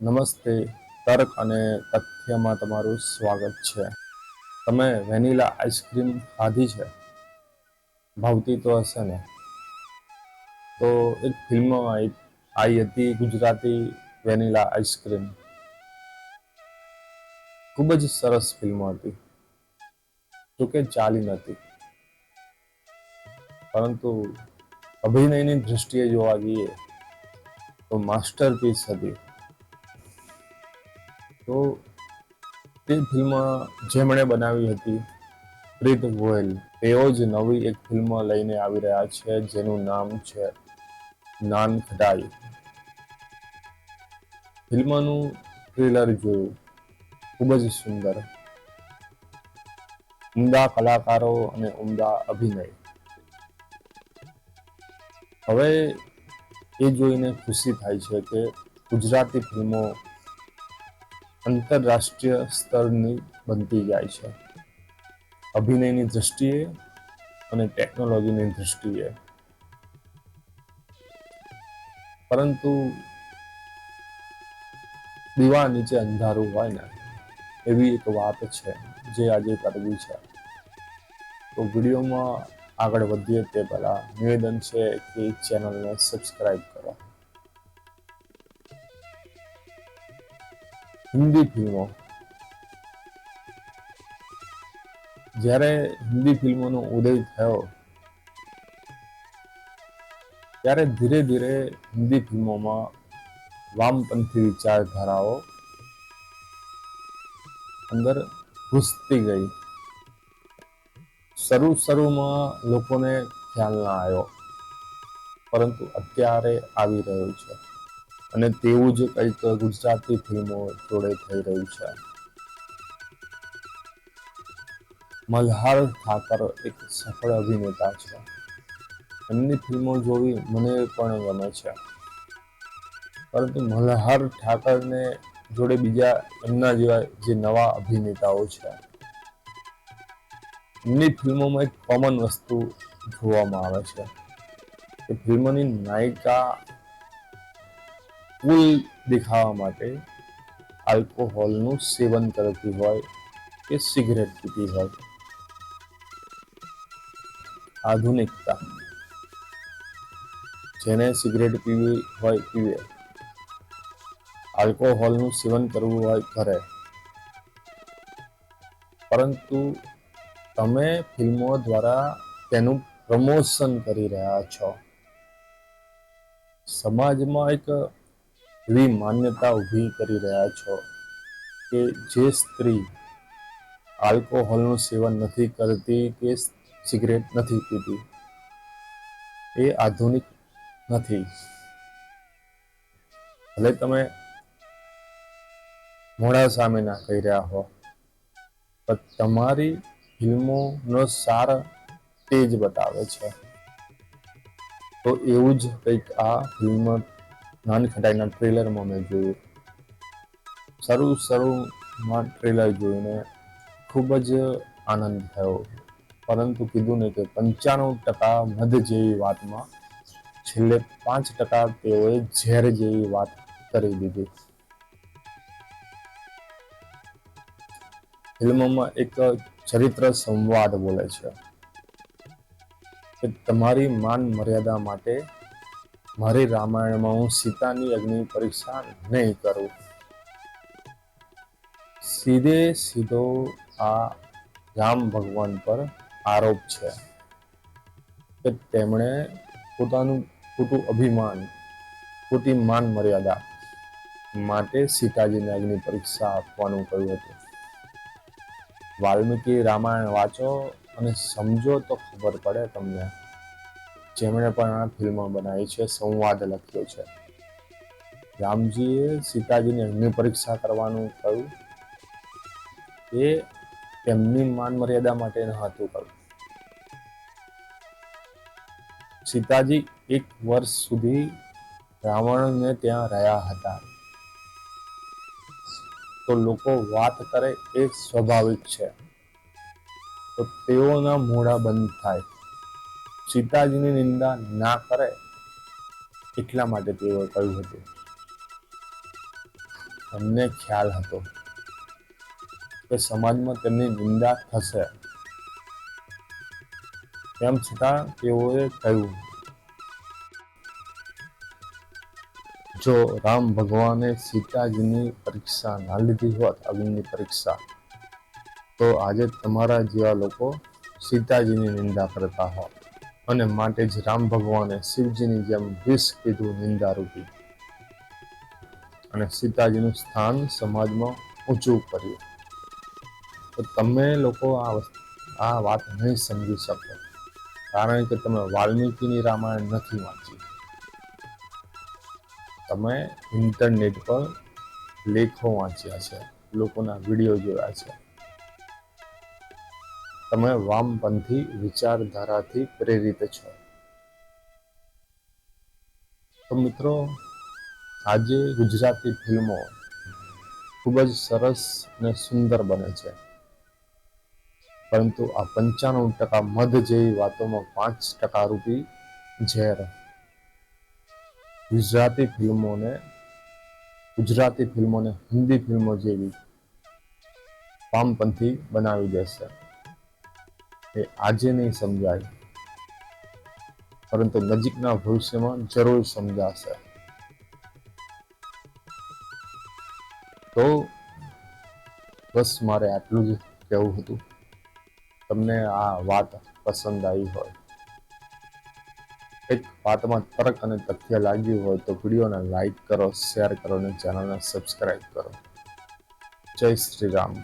નમસ્તે, તર્ક અને તથ્યમાં તમારું સ્વાગત છે. તમે વેનીલા આઈસ્ક્રીમ ખાધી છે? ભાવતી તો હશે ને? તો એક ફિલ્મ આવી હતી ગુજરાતી વેનીલા આઈસ્ક્રીમ. ખૂબ જ સરસ ફિલ્મ હતી. જોકે ચાલી નથી પરંતુ અભિનયની દ્રષ્ટિએ જોવા જઈએ તો માસ્ટરપીસ હતી. તો તે ફિલ્મ જેમણે બનાવી હતી પ્રીત ગોયલ, તેઓ જ નવી એક ફિલ્મ લઈને આવી રહ્યા છે, જેનું નામ છે નાન ખટાઈ ફિલ્મનું ટ્રેલર જોયું. ખૂબ જ સુંદર. ઉમદા કલાકારો અને ઉમદા અભિનય. હવે એ જોઈને ખુશી થાય છે કે ગુજરાતી ફિલ્મો આંતરરાષ્ટ્રીય સ્તરની બનતી જાય છે. અભિનયની દ્રષ્ટિએ અને ટેકનોલોજીની દ્રષ્ટિએ. પરંતુ દીવા નીચે અંધારું હોય ને, એવી એક વાત છે જે આજે કરવી છે. તો વિડીયોમાં આગળ વધીએ તે પહેલાં નિવેદન છે કે ચેનલને સબસ્ક્રાઈબ કરો. હિન્દી ફિલ્મો. જ્યારે હિન્દી ફિલ્મોનો ઉદય થયો, ત્યારે ધીરે ધીરે હિન્દી ફિલ્મોમાં વામપંથી વિચારધારાઓ અંદર ઘૂસતી ગઈ. શરૂ શરૂમાં લોકોને ખ્યાલ ના આવ્યો, પરંતુ અત્યારે આવી રહ્યું છે. અને તેવું જ કંઈક ગુજરાતી ફિલ્મો જોડે થઈ રહ્યું છે. મલ્હાર ઠાકર એક સફળ અભિનેતા છે. એમની ફિલ્મો જોવી મને પણ ગમે છે. પરંતુ મલ્હાર ઠાકરને જોડે બીજા એમના જેવા જે નવા અભિનેતાઓ છે, એમની ફિલ્મોમાં એક કોમન વસ્તુ જોવામાં આવે છે. કે ફિલ્મની નાયિકા કુલ દેખાવા માટે આલ્કોહોલનું સેવન કરતી હોય કે સિગરેટ પીતી હોય. આધુનિકતા. જેને સિગરેટ પીવી હોય પીવે. આલ્કોહોલનું સેવન કરવું હોય કરે. પરંતુ તમે ફિલ્મો દ્વારા તેનું પ્રમોશન કરી રહ્યા છો. સમાજમાં એક એવી માન્યતા ઊભી કરી રહ્યા છો કે જે સ્ત્રી આલ્કોહોલનું સેવન નથી કરતી કે સિગરેટ નથી પીતી, એ આધુનિક નથી. ભલે તમે મોડા સામે ના કહી રહ્યા હો, પણ તમારી ફિલ્મોનો સાર તેજ બતાવે છે. તો એવું જ કંઈક આ ફિલ્મ નાનખટાઈના ટ્રેલરમાં મેં જોયું. શરૂ શરૂમાં ટ્રેલર જોઈને ખૂબ જ આનંદ થયો. પરંતુ કીધું ને કે પંચાણું ટકા મધ જેવી વાતમાં છેલ્લે પાંચ ટકા તેઓએ ઝેર જેવી વાત કરી દીધી. ફિલ્મમાં એક ચરિત્ર સંવાદ બોલે છે કે તમારી માન મર્યાદા માટે મારી રામાયણમાં હું સીતાની અગ્નિ પરીક્ષા નહીં કરું. સીધે સીધો આ રામ ભગવાન પર આરોપ છે કે તેમણે પોતાનું ખોટું અભિમાન, ખોટી માન મર્યાદા માટે સીતાજીને અગ્નિ પરીક્ષા આપવાનું કહ્યું હતું. વાલ્મીકી રામાયણ વાંચો અને સમજો તો ખબર પડે તમને. જેમણે પણ આ ફિલ્મ બનાવી છે, સંવાદ લખ્યો છે. રામજીએ સીતાજીને અગ્નિ પરીક્ષા કરવાનું કહ્યું. એ તેમની માન મર્યાદા માટે ન હતું કહ્યું. સીતાજી એક વર્ષ સુધી રાવણને ત્યાં રહ્યા હતા. તો લોકો વાત કરે એ સ્વાભાવિક છે. તો તેઓના મોઢા બંધ થાય. સીતાજીની નિંદા ના કરે એટલા માટે તેઓએ કહ્યું હતું. એમને ખ્યાલ હતો કે સમાજમાં તેમની નિંદા થશે. તેમ છતાં તેઓએ કહ્યું, જો રામ ભગવાને સીતાજીની પરીક્ષા ના લીધી હોત, અગ્નિની પરીક્ષા, તો આજે તમારા જેવા લોકો સીતાજીની નિંદા કરતા હોત. અને માટે જ રામ ભગવાને શિવજીની જેમ વિષ કીધું નિંદારૂપી અને સીતાજીનું સ્થાન સમાજમાં ઊંચું કર્યું. તો તમે લોકો આ આ વાત નહીં સમજી શકો. કારણ કે તમે વાલ્મીકીની રામાયણ નથી વાંચી. તમે ઇન્ટરનેટ પર લેખો વાંચ્યા છે, લોકોના વીડિયો જોયા છે. તમે વામપંથી વિચારધારાથી પ્રેરિત છો. તો મિત્રો, આજે ગુજરાતી ફિલ્મો ખૂબ જ સરસ અને સુંદર બને છે. પરંતુ આ પંચાણું ટકા મધ જેવી વાતોમાં પાંચ ટકા રૂપી ઝેર. ગુજરાતી ફિલ્મોને ગુજરાતી ફિલ્મોને હિન્દી ફિલ્મો જેવી વામપંથી બનાવી દેશે. એ આજે નહીં સમજાય. પરંતુ નજીકના ભવિષ્યમાં જરૂર સમજાશે. તો બસ મારે આટલું જ કહેવું હતું. તમને આ વાત પસંદ આવી હોય. એક વાતમાં તર્ક અને તથ્ય લાગ્યું હોય તો વિડીયોને લાઈક કરો, શેર કરો અને ચેનલને સબસ્ક્રાઈબ કરો. જય શ્રી રામ.